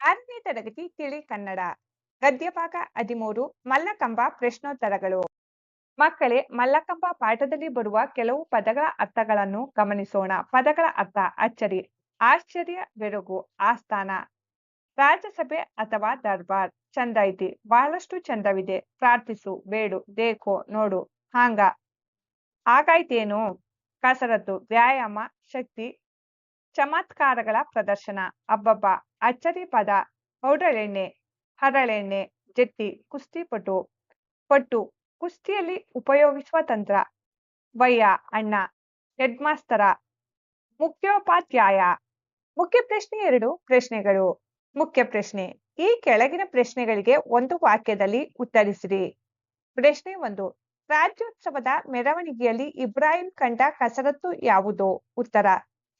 ಆರನೇ ತರಗತಿ ತಿಳಿ ಕನ್ನಡ, ಗದ್ಯಭಾಗ ಹದಿಮೂರು, ಮಲ್ಲಕಂಬ ಪ್ರಶ್ನೋತ್ತರಗಳು. ಮಕ್ಕಳೇ, ಮಲ್ಲಕಂಬ ಪಾಠದಲ್ಲಿ ಬರುವ ಕೆಲವು ಪದಗಳ ಅರ್ಥಗಳನ್ನು ಗಮನಿಸೋಣ. ಪದಗಳ ಅರ್ಥ ಅಚ್ಚರಿ, ಆಶ್ಚರ್ಯ, ಬೆರಗು, ಆಸ್ಥಾನ, ರಾಜ್ಯಸಭೆ ಅಥವಾ ದರ್ಬಾರ್. ಚಂದೈತಿ ಬಹಳಷ್ಟು ಚಂದವಿದೆ ಪ್ರಾರ್ಥಿಸು, ಬೇಡು, ದೇಖೋ, ನೋಡು, ಹಾಂಗ. ಆಗಾಯ್ತೇನು? ಕಸರತ್ತು, ವ್ಯಾಯಾಮ, ಶಕ್ತಿ ಚಮತ್ಕಾರಗಳ ಪ್ರದರ್ಶನ. ಅಬ್ಬಬ್ಬ! ಅಚ್ಚರಿ ಪದ. ಔಡಳೆಣ್ಣೆ ಹರಳೆಣ್ಣೆ. ಜಟ್ಟಿ. ಕುಸ್ತಿಪಟು ಪಟ್ಟು. ಕುಸ್ತಿಯಲ್ಲಿ ಉಪಯೋಗಿಸುವ ತಂತ್ರ. ವಯ್ಯ, ಅಣ್ಣ. ಹೆಡ್ಮಾಸ್ತರ. ಮುಖ್ಯೋಪಾಧ್ಯಾಯ. ಮುಖ್ಯ ಪ್ರಶ್ನೆ ಎರಡು ಪ್ರಶ್ನೆಗಳು. ಮುಖ್ಯ ಪ್ರಶ್ನೆ. ಈ ಕೆಳಗಿನ ಪ್ರಶ್ನೆಗಳಿಗೆ ಒಂದು ವಾಕ್ಯದಲ್ಲಿ ಉತ್ತರಿಸಿರಿ. ಪ್ರಶ್ನೆ ಒಂದು. ರಾಜ್ಯೋತ್ಸವದ ಮೆರವಣಿಗೆಯಲ್ಲಿ ಇಬ್ರಾಹಿಂ ಕಂಡ ಕಸರತ್ತು ಯಾವುದು? ಉತ್ತರ.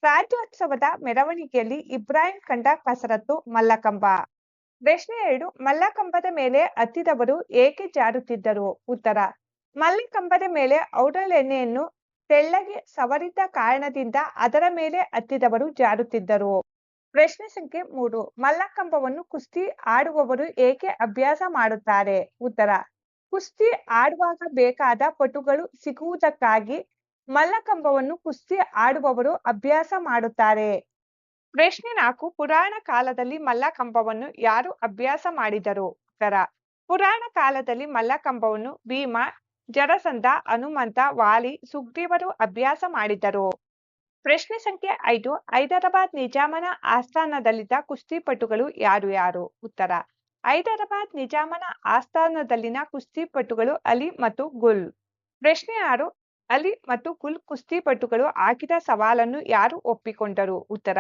ರಾಜ್ಯೋತ್ಸವದ ಮೆರವಣಿಗೆಯಲ್ಲಿ ಇಬ್ರಾಹಿಂ ಕಂಡ ಕಸರತ್ತು ಮಲ್ಲಕಂಬ. ಪ್ರಶ್ನೆ ಎರಡು, ಮಲ್ಲಕಂಬದ ಮೇಲೆ ಹತ್ತಿದವರು ಏಕೆ ಜಾರುತ್ತಿದ್ದರು? ಉತ್ತರ, ಮಲ್ಲಕಂಬದ ಮೇಲೆ ಔಡಲೆಣ್ಣೆಯನ್ನು ತೆಳ್ಳಗೆ ಸವರಿದ್ದ ಕಾರಣದಿಂದ ಅದರ ಮೇಲೆ ಹತ್ತಿದವರು ಜಾರುತ್ತಿದ್ದರು. ಪ್ರಶ್ನೆ ಸಂಖ್ಯೆ ಮೂರು, ಮಲ್ಲಕಂಬವನ್ನು ಕುಸ್ತಿ ಆಡುವವರು ಏಕೆ ಅಭ್ಯಾಸ ಮಾಡುತ್ತಾರೆ? ಉತ್ತರ, ಕುಸ್ತಿ ಆಡುವಾಗ ಬೇಕಾದ ಪಟುಗಳು ಸಿಗುವುದಕ್ಕಾಗಿ ಮಲ್ಲಕಂಬವನ್ನು ಕುಸ್ತಿ ಆಡುವವರು ಅಭ್ಯಾಸ ಮಾಡುತ್ತಾರೆ. ಪ್ರಶ್ನೆ ನಾಲ್ಕು, ಪುರಾಣ ಕಾಲದಲ್ಲಿ ಮಲ್ಲಕಂಬವನ್ನು ಯಾರು ಅಭ್ಯಾಸ ಮಾಡಿದರು? ಉತ್ತರ, ಪುರಾಣ ಕಾಲದಲ್ಲಿ ಮಲ್ಲಕಂಬವನ್ನು ಭೀಮ, ಜರಸಂಧ, ಹನುಮಂತ, ವಾಲಿ, ಸುಗ್ರೀವರು ಅಭ್ಯಾಸ ಮಾಡಿದರು. ಪ್ರಶ್ನೆ ಸಂಖ್ಯೆ ಐದು, ಹೈದರಾಬಾದ್ ನಿಜಾಮನ ಆಸ್ಥಾನದಲ್ಲಿದ್ದ ಕುಸ್ತಿಪಟುಗಳು ಯಾರು ಯಾರು? ಉತ್ತರ, ಹೈದರಾಬಾದ್ ನಿಜಾಮನ ಆಸ್ಥಾನದಲ್ಲಿನ ಕುಸ್ತಿಪಟುಗಳು ಅಲಿ ಮತ್ತು ಗುಲ್. ಪ್ರಶ್ನೆ ಆರು ಅಲಿ ಮತ್ತು ಗುಲ್ ಕುಸ್ತಿಪಟುಗಳು ಹಾಕಿದ ಸವಾಲನ್ನು ಯಾರು ಒಪ್ಪಿಕೊಂಡರು? ಉತ್ತರ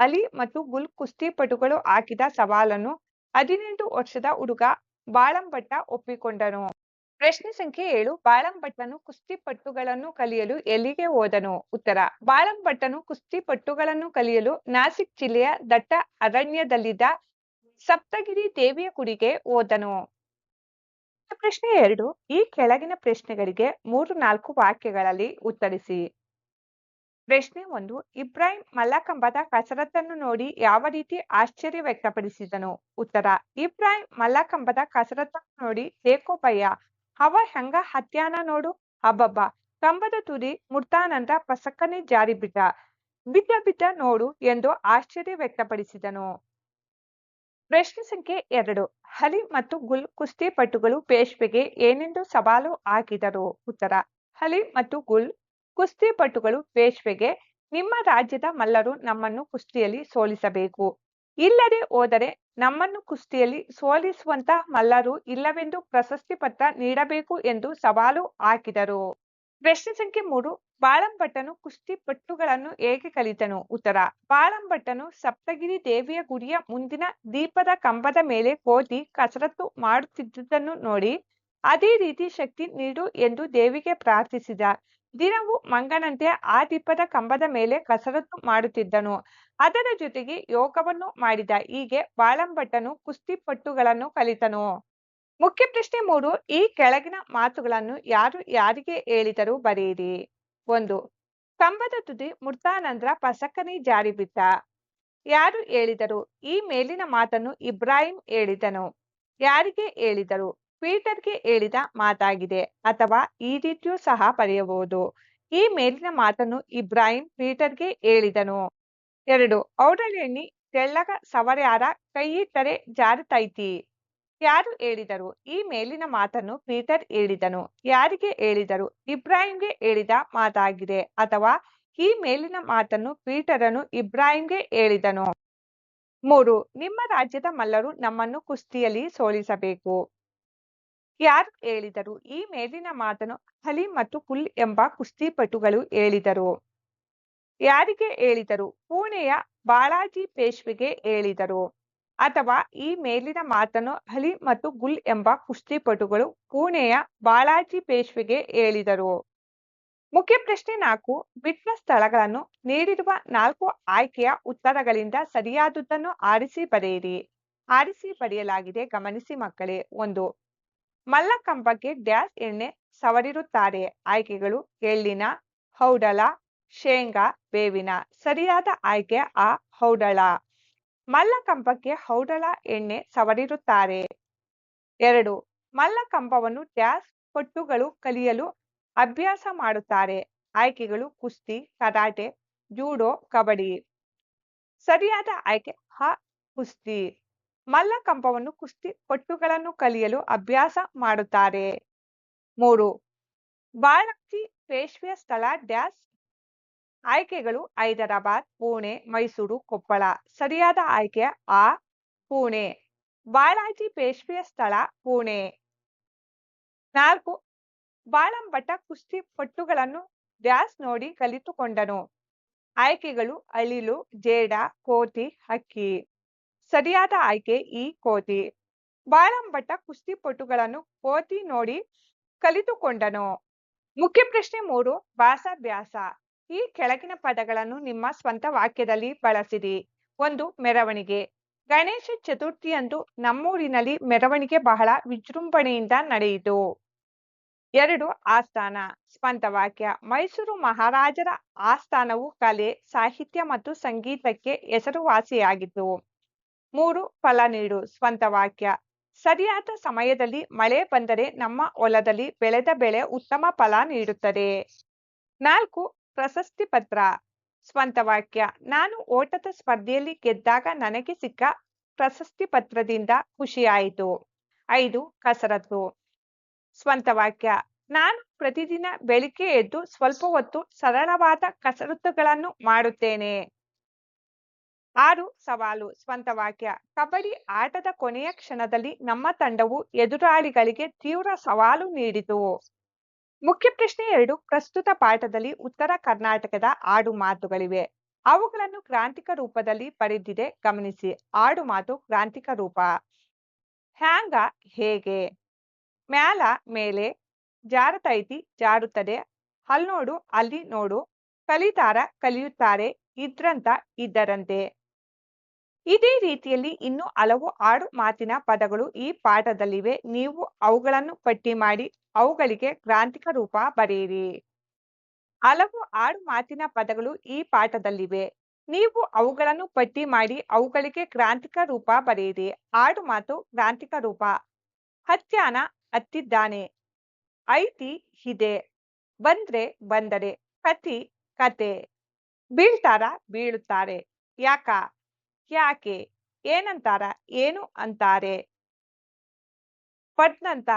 ಅಲಿ ಮತ್ತು ಗುಲ್ ಕುಸ್ತಿಪಟುಗಳು ಹಾಕಿದ ಸವಾಲನ್ನು ಹದಿನೆಂಟು ವರ್ಷದ ಹುಡುಗ ಬಾಳಂಭಟ್ಟ ಒಪ್ಪಿಕೊಂಡನು. ಪ್ರಶ್ನೆ ಸಂಖ್ಯೆ ಏಳು ಬಾಳಂಭಟ್ಟನು ಕುಸ್ತಿಪಟ್ಟುಗಳನ್ನು ಕಲಿಯಲು ಎಲ್ಲಿಗೆ ಹೋದನು? ಉತ್ತರ ಬಾಳಂಭಟ್ಟನು ಕುಸ್ತಿಪಟ್ಟುಗಳನ್ನು ಕಲಿಯಲು ನಾಸಿಕ್ ಜಿಲ್ಲೆಯ ದಟ್ಟ ಅರಣ್ಯದಲ್ಲಿದ್ದ ಸಪ್ತಗಿರಿ ದೇವಿಯ ಗುಡಿಗೆ ಹೋದನು. ಪ್ರಶ್ನೆ ಎರಡು. ಈ ಕೆಳಗಿನ ಪ್ರಶ್ನೆಗಳಿಗೆ ಮೂರು ನಾಲ್ಕು ವಾಕ್ಯಗಳಲ್ಲಿ ಉತ್ತರಿಸಿ. ಪ್ರಶ್ನೆ ಒಂದು. ಇಬ್ರಾಹಿಂ ಮಲ್ಲಕಂಬದ ಕಸರತ್ತನ್ನು ನೋಡಿ ಯಾವ ರೀತಿ ಆಶ್ಚರ್ಯ ವ್ಯಕ್ತಪಡಿಸಿದನು? ಉತ್ತರ. ಇಬ್ರಾಹಿಂ ಮಲ್ಲಕಂಬದ ಕಸರತ್ತನ್ನು ನೋಡಿ ದೇಕೋಪಯ್ಯ ಅವ ಹೆಂಗ ಹತ್ಯಾನ ನೋಡು? ಅಬ್ಬಬ್ಬ, ಕಂಬದ ತುದಿ ಮುರ್ತಾನಂದ ಪಸಕ್ಕನೆ ಜಾರಿ ಬಿಟ್ಟ ಬಿದ್ದ ಬಿದ್ದ ನೋಡು ಎಂದು ಆಶ್ಚರ್ಯ ವ್ಯಕ್ತಪಡಿಸಿದನು. ಪ್ರಶ್ನೆ ಸಂಖ್ಯೆ ಎರಡು. ಹಲಿ ಮತ್ತು ಗುಲ್ ಕುಸ್ತಿಪಟುಗಳು ಪೇಶ್ವೆಗೆ ಏನೆಂದು ಸವಾಲು ಹಾಕಿದರು? ಉತ್ತರ. ಹಲಿ ಮತ್ತು ಗುಲ್ ಕುಸ್ತಿಪಟುಗಳು ಪೇಶ್ವೆಗೆ ನಿಮ್ಮ ರಾಜ್ಯದ ಮಲ್ಲರು ನಮ್ಮನ್ನು ಕುಸ್ತಿಯಲ್ಲಿ ಸೋಲಿಸಬೇಕು. ಇಲ್ಲದೆ ಹೋದರೆ ನಮ್ಮನ್ನು ಕುಸ್ತಿಯಲ್ಲಿ ಸೋಲಿಸುವಂತ ಮಲ್ಲರು ಇಲ್ಲವೆಂದು ಪ್ರಶಸ್ತಿ ಪತ್ರ ನೀಡಬೇಕು ಎಂದು ಸವಾಲು ಹಾಕಿದರು. ಪ್ರಶ್ನೆ ಸಂಖ್ಯೆ ಮೂರು. ಬಾಳಂಭಟ್ಟನು ಕುಸ್ತಿಪಟ್ಟುಗಳನ್ನು ಹೇಗೆ ಕಲಿತನು? ಉತ್ತರ ಬಾಳಂಭಟ್ಟನು ಸಪ್ತಗಿರಿ ದೇವಿಯ ಗುಡಿಯ ಮುಂದಿನ ದೀಪದ ಕಂಬದ ಮೇಲೆ ಕೋತಿ ಕಸರತ್ತು ಮಾಡುತ್ತಿದ್ದುದನ್ನು ನೋಡಿ ಅದೇ ರೀತಿ ಶಕ್ತಿ ನೀಡು ಎಂದು ದೇವಿಗೆ ಪ್ರಾರ್ಥಿಸಿದ. ದಿನವೂ ಮಂಗನಂತೆ ಆ ದೀಪದ ಕಂಬದ ಮೇಲೆ ಕಸರತ್ತು ಮಾಡುತ್ತಿದ್ದನು. ಅದರ ಜೊತೆಗೆ ಯೋಗವನ್ನು ಮಾಡಿದ. ಹೀಗೆ ಬಾಳಂಭಟ್ಟನು ಕುಸ್ತಿಪಟ್ಟುಗಳನ್ನು ಕಲಿತನು. ಮುಖ್ಯ ಪ್ರಶ್ನೆ ಮೂರು, ಈ ಕೆಳಗಿನ ಮಾತುಗಳನ್ನು ಯಾರು ಯಾರಿಗೆ ಹೇಳಿದರು ಬರೆಯಿರಿ. ಒಂದು. ಕಂಬದ ತುದಿ ಮುರ್ತಾನಂದ್ರ ಪಸಕನಿ ಜಾರಿ ಬಿದ್ದ ಯಾರು ಹೇಳಿದರು? ಈ ಮೇಲಿನ ಮಾತನ್ನು ಇಬ್ರಾಹಿಂ ಹೇಳಿದನು. ಯಾರಿಗೆ ಹೇಳಿದರು? ಪೀಟರ್ಗೆ ಹೇಳಿದ ಮಾತಾಗಿದೆ ಅಥವಾ ಈ ರೀತಿಯೂ ಸಹ ಬರೆಯಬಹುದು. ಈ ಮೇಲಿನ ಮಾತನ್ನು ಇಬ್ರಾಹಿಂ ಪೀಟರ್ಗೆ ಹೇಳಿದನು. ಎರಡು. ಔಡಲೆಣ್ಣಿ ತೆಳ್ಳಗ ಸವರ್ಯಾರ ಕೈಯಿಟ್ಟರೆ ಜಾರುತ್ತೈತಿ ಯಾರು ಹೇಳಿದರು? ಈ ಮೇಲಿನ ಮಾತನ್ನು ಪೀಟರ್ ಹೇಳಿದನು. ಯಾರಿಗೆ ಹೇಳಿದರು? ಇಬ್ರಾಹಿಂಗೆ ಹೇಳಿದ ಮಾತಾಗಿದೆ ಅಥವಾ ಈ ಮೇಲಿನ ಮಾತನ್ನು ಪೀಟರನು ಇಬ್ರಾಹಿಂಗೆ ಹೇಳಿದನು. ಮೂರು, ನಿಮ್ಮ ರಾಜ್ಯದ ಮಲ್ಲರು ನಮ್ಮನ್ನು ಕುಸ್ತಿಯಲ್ಲಿ ಸೋಲಿಸಬೇಕು. ಯಾರು ಹೇಳಿದರು? ಈ ಮೇಲಿನ ಮಾತನ್ನು ಹಲಿ ಮತ್ತು ಕುಲ್ ಎಂಬ ಕುಸ್ತಿಪಟುಗಳು ಹೇಳಿದರು. ಯಾರಿಗೆ ಹೇಳಿದರು? ಪುಣೆಯ ಬಾಲಾಜಿ ಪೇಶ್ವೆಗೆ ಹೇಳಿದರು. ಅಥವಾ ಈ ಮೇಲಿನ ಮಾತನ್ನು ಹಲಿ ಮತ್ತು ಗುಲ್ ಎಂಬ ಕುಸ್ತಿಪಟುಗಳು ಪುಣೆಯ ಬಾಲಾಜಿ ಪೇಶ್ವೆಗೆ ಹೇಳಿದರು. ಮುಖ್ಯ ಪ್ರಶ್ನೆ ನಾಲ್ಕು, ಬಿಟ್ನ ಸ್ಥಳಗಳನ್ನು ನೀಡಿರುವ ನಾಲ್ಕು ಆಯ್ಕೆಯ ಉತ್ತರಗಳಿಂದ ಸರಿಯಾದುದನ್ನು ಆರಿಸಿ ಬರೆಯಿರಿ. ಆರಿಸಿ ಬರೆಯಲಾಗಿದೆ, ಗಮನಿಸಿ ಮಕ್ಕಳೇ. ಒಂದು ಮಲ್ಲಕಂಬಕ್ಕೆ ಡ್ಯಾಸ್ ಎಣ್ಣೆ ಸವರಿರುತ್ತಾರೆ. ಆಯ್ಕೆಗಳು ಎಳ್ಳಿನ, ಹೌಡಲ, ಶೇಂಗಾ, ಬೇವಿನ. ಸರಿಯಾದ ಆಯ್ಕೆ ಆ ಹೌಡಳ ಮಲ್ಲಕಂಬಕ್ಕೆ ಔಡಲ ಎಣ್ಣೆ ಸವರಿರುತ್ತಾರೆ. ಎರಡು ಮಲ್ಲಕಂಬವನ್ನು ಡ್ಯಾಸ್ ಪಟ್ಟುಗಳು ಕಲಿಯಲು ಅಭ್ಯಾಸ ಮಾಡುತ್ತಾರೆ. ಆಯ್ಕೆಗಳು ಕುಸ್ತಿ, ಕರಾಟೆ, ಜೂಡೋ, ಕಬಡ್ಡಿ. ಸರಿಯಾದ ಆಯ್ಕೆ, ಹ, ಕುಸ್ತಿ. ಮಲ್ಲಕಂಬವನ್ನು ಕುಸ್ತಿ ಪಟ್ಟುಗಳನ್ನು ಕಲಿಯಲು ಅಭ್ಯಾಸ ಮಾಡುತ್ತಾರೆ. ಮೂರು ಬಾಳಕ್ತಿ ಪೇಶ್ವೆಯ ಸ್ಥಳ ಡ್ಯಾಸ್ ಆಯ್ಕೆಗಳು ಹೈದರಾಬಾದ್, ಪುಣೆ, ಮೈಸೂರು, ಕೊಪ್ಪಳ. ಸರಿಯಾದ ಆಯ್ಕೆ ಆ, ಪುಣೆ. ಬಾಳಾಜಿ ಪೇಶ್ವೆಯ ಸ್ಥಳ ಪುಣೆ. ನಾಲ್ಕು ಬಾಳಂಭಟ ಕುಸ್ತಿ ಪಟ್ಟುಗಳನ್ನು ಡ್ಯಾಸ್ ನೋಡಿ ಕಲಿತುಕೊಂಡನು. ಆಯ್ಕೆಗಳು ಅಳಿಲು, ಜೇಡ, ಕೋತಿ, ಹಕ್ಕಿ. ಸರಿಯಾದ ಆಯ್ಕೆ ಈ, ಕೋತಿ. ಬಾಳಂಭಟ ಕುಸ್ತಿಪಟುಗಳನ್ನು ಕೋತಿ ನೋಡಿ ಕಲಿತುಕೊಂಡನು. ಮುಖ್ಯ ಪ್ರಶ್ನೆ ಮೂರು ಭಾಸಾಭ್ಯಾಸ ಈ ಕೆಳಗಿನ ಪದಗಳನ್ನು ನಿಮ್ಮ ಸ್ವಂತ ವಾಕ್ಯದಲ್ಲಿ ಬಳಸಿರಿ. ಒಂದು, ಮೆರವಣಿಗೆ. ಗಣೇಶ ಚತುರ್ಥಿಯಂದು ನಮ್ಮೂರಿನಲ್ಲಿ ಮೆರವಣಿಗೆ ಬಹಳ ವಿಜೃಂಭಣೆಯಿಂದ ನಡೆಯಿತು. ಎರಡು, ಆಸ್ಥಾನ. ಸ್ವಂತ ವಾಕ್ಯ. ಮೈಸೂರು ಮಹಾರಾಜರ ಆಸ್ಥಾನವು ಕಲೆ, ಸಾಹಿತ್ಯ ಮತ್ತು ಸಂಗೀತಕ್ಕೆ ಹೆಸರುವಾಸಿಯಾಗಿತ್ತು. ಮೂರು, ಫಲ ನೀಡು. ಸ್ವಂತ ವಾಕ್ಯ. ಸರಿಯಾದ ಸಮಯದಲ್ಲಿ ಮಳೆ ಬಂದರೆ ನಮ್ಮ ಹೊಲದಲ್ಲಿ ಬೆಳೆದ ಬೆಳೆ ಉತ್ತಮ ಫಲ ನೀಡುತ್ತದೆ. ನಾಲ್ಕು ಪ್ರಶಸ್ತಿ ಪತ್ರ, ಸ್ವಂತ ವಾಕ್ಯ. ನಾನು ಓಟದ ಸ್ಪರ್ಧೆಯಲ್ಲಿ ಗೆದ್ದಾಗ ನನಗೆ ಸಿಕ್ಕ ಪ್ರಶಸ್ತಿ ಪತ್ರದಿಂದ ಖುಷಿಯಾಯಿತು. ಐದು, ಕಸರತ್ತು. ಸ್ವಂತ ವಾಕ್ಯ. ನಾನು ಪ್ರತಿದಿನ ಬೆಳಿಗ್ಗೆ ಎದ್ದು ಸ್ವಲ್ಪ ಹೊತ್ತು ಸರಳವಾದ ಕಸರತ್ತುಗಳನ್ನು ಮಾಡುತ್ತೇನೆ. ಆರು, ಸವಾಲು. ಸ್ವಂತ ವಾಕ್ಯ. ಕಬಡ್ಡಿ ಆಟದ ಕೊನೆಯ ಕ್ಷಣದಲ್ಲಿ ನಮ್ಮ ತಂಡವು ಎದುರಾಳಿಗಳಿಗೆ ತೀವ್ರ ಸವಾಲು ನೀಡಿತು. ಮುಖ್ಯ ಪ್ರಶ್ನೆ ಎರಡು. ಪ್ರಸ್ತುತ ಪಾಠದಲ್ಲಿ ಉತ್ತರ ಕರ್ನಾಟಕದ ಆಡು ಮಾತುಗಳಿವೆ. ಅವುಗಳನ್ನು ಕ್ರಾಂತಿಕ ರೂಪದಲ್ಲಿ ಪಡೆದಿದೆ ಗಮನಿಸಿ. ಆಡು ಮಾತು ಕ್ರಾಂತಿಕ ರೂಪ. ಹ್ಯಾಂಗ, ಹೇಗೆ? ಮ್ಯಾಲ, ಮೇಲೆ, ಜಾರತೈತಿ, ಜಾರುತ್ತದೆ. ಅಲ್ನೋಡು ನೋಡು ಅಲ್ಲಿ ನೋಡು. ಕಲಿತಾರ, ಕಲಿಯುತ್ತಾರೆ. ಇದ್ರಂತ, ಇದ್ದರಂತೆ. ಇದೇ ರೀತಿಯಲ್ಲಿ ಇನ್ನು ಹಲವು ಆಡು ಮಾತಿನ ಪದಗಳು ಈ ಪಾಠದಲ್ಲಿವೆ. ನೀವು ಅವುಗಳನ್ನು ಪಟ್ಟಿ ಮಾಡಿ ಅವುಗಳಿಗೆ ಕ್ರಾಂತಿಕ ರೂಪ ಬರೆಯಿರಿ. ಹಲವು ಆಡು ಮಾತಿನ ಪದಗಳು ಈ ಪಾಠದಲ್ಲಿವೆ. ನೀವು ಅವುಗಳನ್ನು ಪಟ್ಟಿ ಮಾಡಿ ಅವುಗಳಿಗೆ ಕ್ರಾಂತಿಕ ರೂಪ ಬರೆಯಿರಿ. ಆಡು ಮಾತು ಕ್ರಾಂತಿಕ ರೂಪ. ಹತ್ಯಾನ ಹತ್ತಿದ್ದಾನೆ. ಐತಿ ಇದೆ ಬಂದ್ರೆ ಬಂದರೆ ಕತಿ ಕತೆ. ಬೀಳ್ತಾರ ಬೀಳುತ್ತಾರೆ. ಯಾಕ? ಯಾಕೆ? ಏನಂತಾರ? ಏನು ಅಂತಾರೆ? ಪಡ್ನಂತ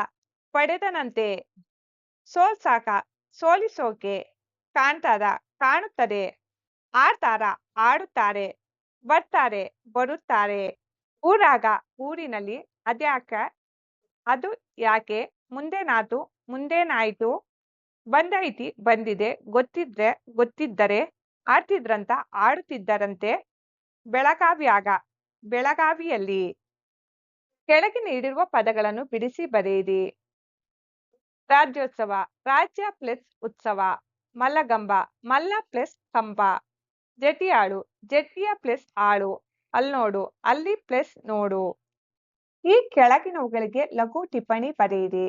ಪಡೆದನಂತೆ. ಸೋಲ್ಸಾಕ ಸೋಲಿಸೋಕೆ ಕಾಣ್ತಾರ ಕಾಣುತ್ತದೆ. ಆಡ್ತಾರ, ಆಡುತ್ತಾರೆ, ಬರ್ತಾರೆ, ಬರುತ್ತಾರೆ. ಊರಾಗ, ಊರಿನಲ್ಲಿ ಅದ್ಯಾಕ? ಅದು ಯಾಕೆ? ಮುಂದೇನಾತು? ಮುಂದೇನಾಯ್ತು? ಬಂದೈತಿ, ಬಂದಿದೆ, ಗೊತ್ತಿದ್ರೆ, ಗೊತ್ತಿದ್ದರೆ, ಆಡ್ತಿದ್ರಂತ, ಆಡುತ್ತಿದ್ದರಂತೆ. ಬೆಳಗಾವಿಯಾಗ, ಬೆಳಗಾವಿಯಲ್ಲಿ ಕೆಳಗೆ ನೀಡಿರುವ ಪದಗಳನ್ನು ಬಿಡಿಸಿ ಬರೆಯಿರಿ. ರಾಜ್ಯೋತ್ಸವ, ರಾಜ್ಯ ಪ್ಲಸ್ ಉತ್ಸವ, ಮಲ್ಲಗಂಬ, ಮಲ್ಲ ಪ್ಲಸ್ ಕಂಬ, ಜಟಿಯಾಳು, ಜಟಿಯ ಪ್ಲಸ್ ಆಳು, ಅಲ್ನೋಡು, ಅಲ್ಲಿ ಪ್ಲಸ್ ನೋಡು. ಈ ಕೆಳಗಿನವುಗಳಿಗೆ ಲಘು ಟಿಪ್ಪಣಿ ಬರೆಯಿರಿ.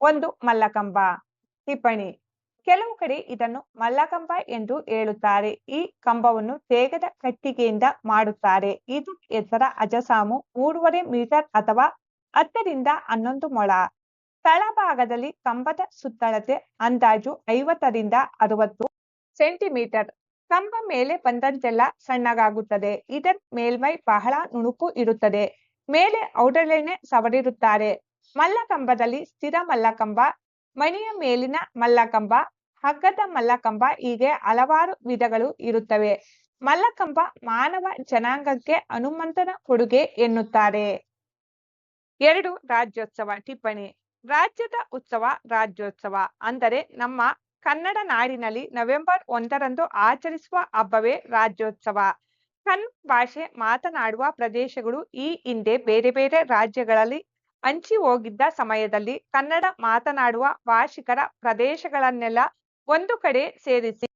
ಒಂದು ಮಲ್ಲಕಂಬ, ಟಿಪ್ಪಣಿ. ಕೆಲವು ಕಡೆ ಇದನ್ನು ಮಲ್ಲಕಂಬ ಎಂದು ಹೇಳುತ್ತಾರೆ. ಈ ಕಂಬವನ್ನು ತೇಗದ ಕಟ್ಟಿಗೆಯಿಂದ ಮಾಡುತ್ತಾರೆ. ಇದು ಎತ್ತರ ಅಜಸಾಮು ಮೂರುವರೆ ಮೀಟರ್ ಅಥವಾ ಹತ್ತರಿಂದ ಹನ್ನೊಂದು ಮೊಳ. ತಳಭಾಗದಲ್ಲಿ ಕಂಬದ ಸುತ್ತಳತೆ ಅಂದಾಜು ಐವತ್ತರಿಂದ ಅರವತ್ತು ಸೆಂಟಿಮೀಟರ್. ಕಂಬ ಮೇಲೆ ಬಂದಂತೆಲ್ಲ ಸಣ್ಣಗಾಗುತ್ತದೆ. ಇದರ ಮೇಲ್ಮೈ ಬಹಳ ನುಣುಕು ಇರುತ್ತದೆ. ಮೇಲೆ ಔಡಲೆಣ್ಣೆ ಸವರಿರುತ್ತಾರೆ. ಮಲ್ಲಕಂಬದಲ್ಲಿ ಸ್ಥಿರ ಮಲ್ಲಕಂಬ ಮಣಿಯ ಮೇಲಿನ ಮಲ್ಲಕಂಬ ಹಗ್ಗದ ಮಲ್ಲಕಂಬ ಹೀಗೆ ಹಲವಾರು ವಿಧಗಳು ಇರುತ್ತವೆ. ಮಲ್ಲಕಂಬ ಮಾನವ ಜನಾಂಗಕ್ಕೆ ಹನುಮಂತನ ಕೊಡುಗೆ ಎನ್ನುತ್ತಾರೆ. ಎರಡು ರಾಜ್ಯೋತ್ಸವ ಟಿಪ್ಪಣಿ. ರಾಜ್ಯದ ಉತ್ಸವ ರಾಜ್ಯೋತ್ಸವ. ಅಂದರೆ ನಮ್ಮ ಕನ್ನಡ ನಾಡಿನಲ್ಲಿ ನವೆಂಬರ್ ಒಂದರಂದು ಆಚರಿಸುವ ಹಬ್ಬವೇ ರಾಜ್ಯೋತ್ಸವ. ಕನ್ ಭಾಷೆ ಮಾತನಾಡುವ ಪ್ರದೇಶಗಳು ಈ ಹಿಂದೆ ಬೇರೆ ಬೇರೆ ರಾಜ್ಯಗಳಲ್ಲಿ ಹಂಚಿ ಹೋಗಿದ್ದ ಸಮಯದಲ್ಲಿ ಕನ್ನಡ ಮಾತನಾಡುವ ಭಾಷಿಕರ ಪ್ರದೇಶಗಳನ್ನೆಲ್ಲ ಒಂದು ಕಡೆ ಸೇರಿಸಿ.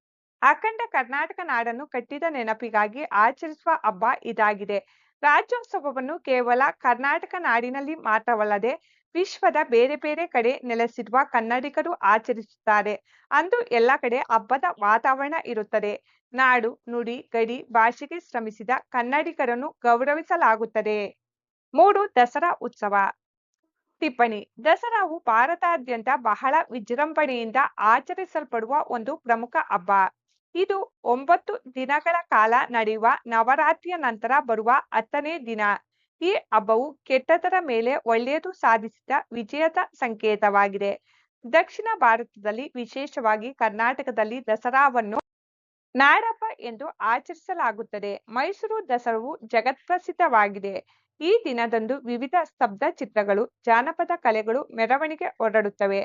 ಅಖಂಡ ಕರ್ನಾಟಕ ನಾಡನ್ನು ಕಟ್ಟಿದ ನೆನಪಿಗಾಗಿ ಆಚರಿಸುವ ಹಬ್ಬ ಇದಾಗಿದೆ. ರಾಜ್ಯೋತ್ಸವವನ್ನು ಕೇವಲ ಕರ್ನಾಟಕ ನಾಡಿನಲ್ಲಿ ಮಾತ್ರವಲ್ಲದೆ ವಿಶ್ವದ ಬೇರೆ ಬೇರೆ ಕಡೆ ನೆಲೆಸಿರುವ ಕನ್ನಡಿಗರು ಆಚರಿಸುತ್ತಾರೆ. ಅಂದು ಎಲ್ಲ ಕಡೆ ಹಬ್ಬದ ವಾತಾವರಣ ಇರುತ್ತದೆ. ನಾಡು, ನುಡಿ, ಗಡಿ ಭಾಷೆಗೆ ಶ್ರಮಿಸಿದ ಕನ್ನಡಿಗರನ್ನು ಗೌರವಿಸಲಾಗುತ್ತದೆ. ಮೂರು ದಸರಾ ಉತ್ಸವ. ಟಿಪ್ಪಣಿ. ದಸರಾವು ಭಾರತಾದ್ಯಂತ ಬಹಳ ವಿಜೃಂಭಣೆಯಿಂದ ಆಚರಿಸಲ್ಪಡುವ ಒಂದು ಪ್ರಮುಖ ಹಬ್ಬ. ಇದು ಒಂಬತ್ತು ದಿನಗಳ ಕಾಲ ನಡೆಯುವ ನವರಾತ್ರಿಯ ನಂತರ ಬರುವ ಹತ್ತನೇ ದಿನ. ಈ ಹಬ್ಬವು ಕೆಟ್ಟದರ ಮೇಲೆ ಒಳ್ಳೆಯದು ಸಾಧಿಸಿದ ವಿಜಯದ ಸಂಕೇತವಾಗಿದೆ. ದಕ್ಷಿಣ ಭಾರತದಲ್ಲಿ ವಿಶೇಷವಾಗಿ ಕರ್ನಾಟಕದಲ್ಲಿ ದಸರಾವನ್ನು ನಾಡಪ್ಪ ಎಂದು ಆಚರಿಸಲಾಗುತ್ತದೆ. ಮೈಸೂರು ದಸರಾವು ಜಗತ್ಪ್ರಸಿದ್ಧವಾಗಿದೆ. ಈ ದಿನದಂದು ವಿವಿಧ ಸ್ತಬ್ಧ ಚಿತ್ರಗಳು, ಜಾನಪದ ಕಲೆಗಳು ಮೆರವಣಿಗೆ ಹೊರಡುತ್ತವೆ.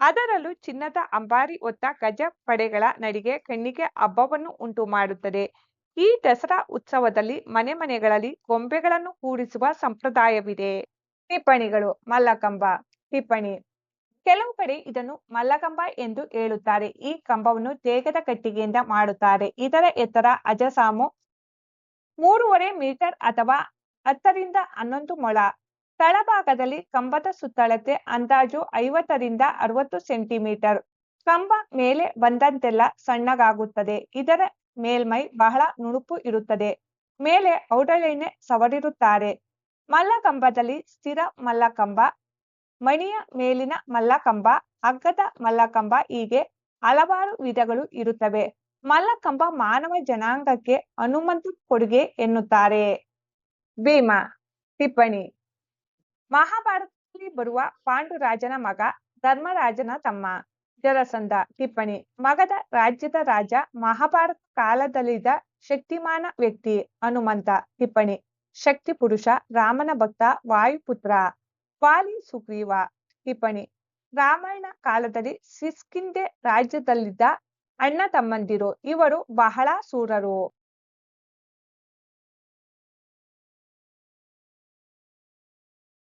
ಅದರಲ್ಲೂ ಚಿನ್ನದ ಅಂಬಾರಿ ಹೊತ್ತ ಗಜ ಪಡೆಗಳ ನಡಿಗೆ ಕಣ್ಣಿಗೆ ಹಬ್ಬವನ್ನು ಉಂಟು ಮಾಡುತ್ತದೆ. ಈ ದಸರಾ ಉತ್ಸವದಲ್ಲಿ ಮನೆ ಮನೆಗಳಲ್ಲಿ ಗೊಂಬೆಗಳನ್ನು ಕೂಡಿಸುವ ಸಂಪ್ರದಾಯವಿದೆ. ಟಿಪ್ಪಣಿಗಳು, ಮಲ್ಲಕಂಬ, ಟಿಪ್ಪಣಿ. ಕೆಲವು ಕಡೆ ಇದನ್ನು ಮಲ್ಲಕಂಬ ಎಂದು ಹೇಳುತ್ತಾರೆ. ಈ ಕಂಬವನ್ನು ತೇಗದ ಕಟ್ಟಿಗೆಯಿಂದ ಮಾಡುತ್ತಾರೆ. ಇದರ ಎತ್ತರ ಅಜಸಾಮು ಮೂರುವರೆ ಮೀಟರ್ ಅಥವಾ ಹತ್ತರಿಂದ ಹನ್ನೊಂದು ಮೊಳ. ತಳಭಾಗದಲ್ಲಿ ಕಂಬದ ಸುತ್ತಳತೆ ಅಂದಾಜು ಐವತ್ತರಿಂದ ಅರವತ್ತು ಸೆಂಟಿಮೀಟರ್. ಕಂಬ ಮೇಲೆ ಬಂದಂತೆಲ್ಲ ಸಣ್ಣಗಾಗುತ್ತದೆ. ಇದರ ಮೇಲ್ಮೈ ಬಹಳ ನುಣುಪು ಇರುತ್ತದೆ. ಮೇಲೆ ಔಡಲೆಣ್ಣೆ ಸವರಿರುತ್ತಾರೆ. ಮಲ್ಲಕಂಬದಲ್ಲಿ ಸ್ಥಿರ ಮಲ್ಲಕಂಬ, ಮಣಿಯ ಮೇಲಿನ ಮಲ್ಲಕಂಬ ಹಗ್ಗದ ಮಲ್ಲಕಂಬ ಹೀಗೆ ಹಲವಾರು ವಿಧಗಳು ಇರುತ್ತವೆ. ಮಲ್ಲಕಂಬ ಮಾನವ ಜನಾಂಗಕ್ಕೆ ಹನುಮಂತ ಕೊಡುಗೆ ಎನ್ನುತ್ತಾರೆ. ಭೀಮ, ಟಿಪ್ಪಣಿ. ಮಹಾಭಾರತದಲ್ಲಿ ಬರುವ ಪಾಂಡುರಾಜನ ಮಗ ಧರ್ಮರಾಜನ ತಮ್ಮ. ಜರಸಂಧ ಟಿಪ್ಪಣಿ. ಮಗದ ರಾಜ್ಯದ ರಾಜ ಮಹಾಭಾರತ ಕಾಲದಲ್ಲಿದ್ದ ಶಕ್ತಿಮಾನ ವ್ಯಕ್ತಿ ಹನುಮಂತ, ಟಿಪ್ಪಣಿ. ಶಕ್ತಿ ಪುರುಷ, ರಾಮನ ಭಕ್ತ, ವಾಯುಪುತ್ರ. ವಾಲಿ ಸುಗ್ರೀವ, ಟಿಪ್ಪಣಿ. ರಾಮಾಯಣ ಕಾಲದಲ್ಲಿ ಸಿಸ್ಕಿಂದೆ ರಾಜ್ಯದಲ್ಲಿದ್ದ ಅಣ್ಣ ತಮ್ಮಂದಿರು ಇವರು ಬಹಳ ಸೂರರು.